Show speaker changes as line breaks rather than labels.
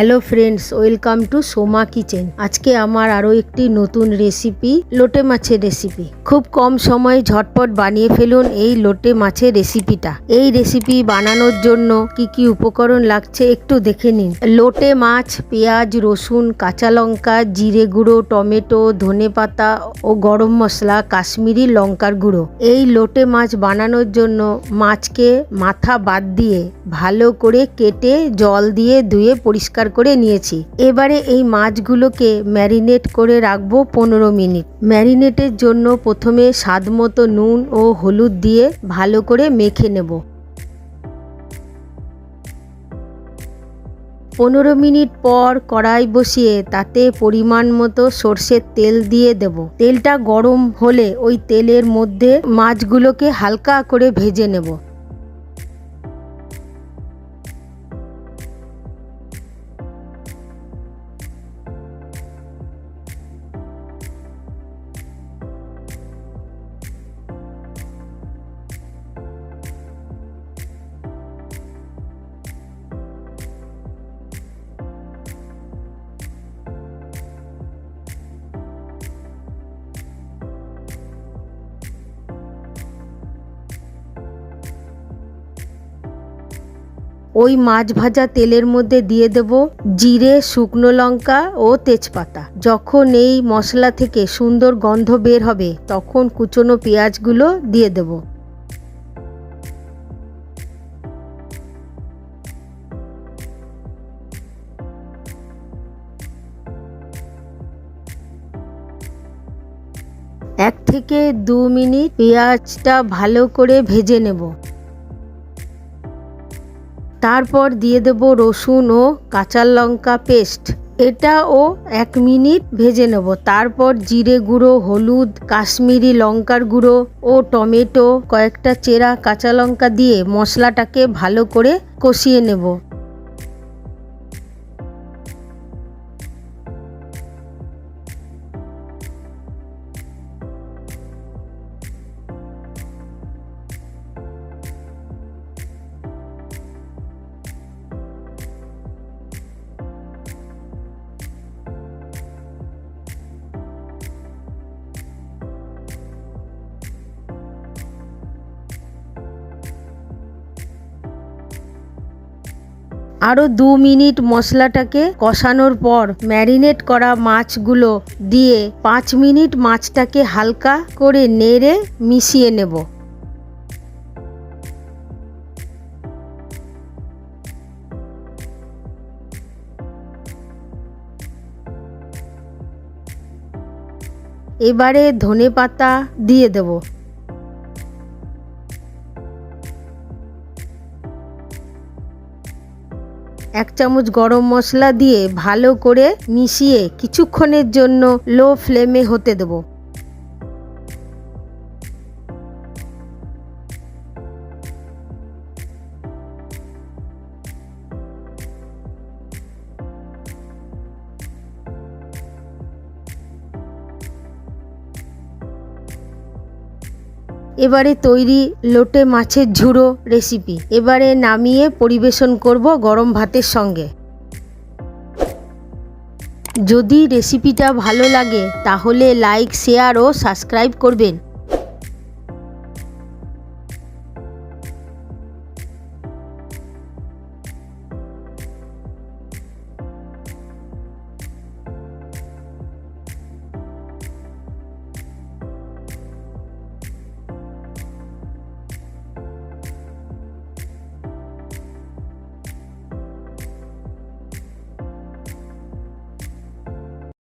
Hello friends welcome to Soma kitchen আজকে আমার আরও একটি নতুন রেসিপি লোটে মাছের রেসিপি খুব কম সময়ে ঝটপট বানিয়ে ফেলুন এই লোটে মাছের রেসিপিটা এই রেসিপি বানানোর জন্য কি কি উপকরণ লাগছে একটু দেখে নিন। লোটে মাছ, পেঁয়াজ, রসুন, কাঁচা লঙ্কা, জিরে গুঁড়ো, টমেটো, ধনে পাতা ও গরম মশলা, কাশ্মীরি লঙ্কার গুঁড়ো। এই লোটে মাছ বানানোর জন্য মাছকে মাথা বাদ দিয়ে ভালো করে কেটে জল দিয়ে ধুয়ে পরিষ্কার করে নিয়েছি। এবারে এই মাছগুলোকে ম্যারিনেট করে রাখব পনেরো মিনিট। ম্যারিনেটের জন্য প্রথমে স্বাদ মতো নুন ও হলুদ দিয়ে ভালো করে মেখে নেব। পনেরো মিনিট পর কড়াই বসিয়ে তাতে পরিমাণ মতো সর্ষের তেল দিয়ে দেব। তেলটা গরম হলে ওই তেলের মধ্যে মাছগুলোকে হালকা করে ভেজে নেব। ওই মাছ ভাজা তেলের মধ্যে দিয়ে দেব জিরে, শুকনো লঙ্কা ও তেজপাতা। যখন এই মশলা থেকে সুন্দর গন্ধ বের হবে, তখন কুচনো পেঁয়াজগুলো দিয়ে দেব। এক থেকে দু মিনিট পেঁয়াজটা ভালো করে ভেজে নেব। তারপর দিয়ে দেব রসুন ও কাঁচা লঙ্কা পেস্ট। এটা ও এক মিনিট ভেজে নেব। তারপর জিরে গুঁড়ো, হলুদ, কাশ্মীরি লঙ্কার গুঁড়ো ও টমেটো, কয়েকটা চেরা কাঁচা লঙ্কা দিয়ে মশলাটাকে ভালো করে কষিয়ে নেব। আরও দু মিনিট মশলাটাকে কষানোর পর ম্যারিনেট করা মাছগুলো দিয়ে পাঁচ মিনিট মাছটাকে হালকা করে নেড়ে মিশিয়ে নেব। এবারে ধনে পাতা দিয়ে দেবো। এক চামচ গরম মশলা দিয়ে ভালো করে মিশিয়ে কিছুক্ষণের জন্য লো ফ্লেমে হতে দেব। এবারে তৈরি লোটে মাছের ঝুড়ো রেসিপি এবারে নামিয়ে পরিবেশন করব গরম ভাতের সঙ্গে। যদি রেসিপিটা ভালো লাগে, তাহলে লাইক শেয়ার ও সাবস্ক্রাইব করবেন।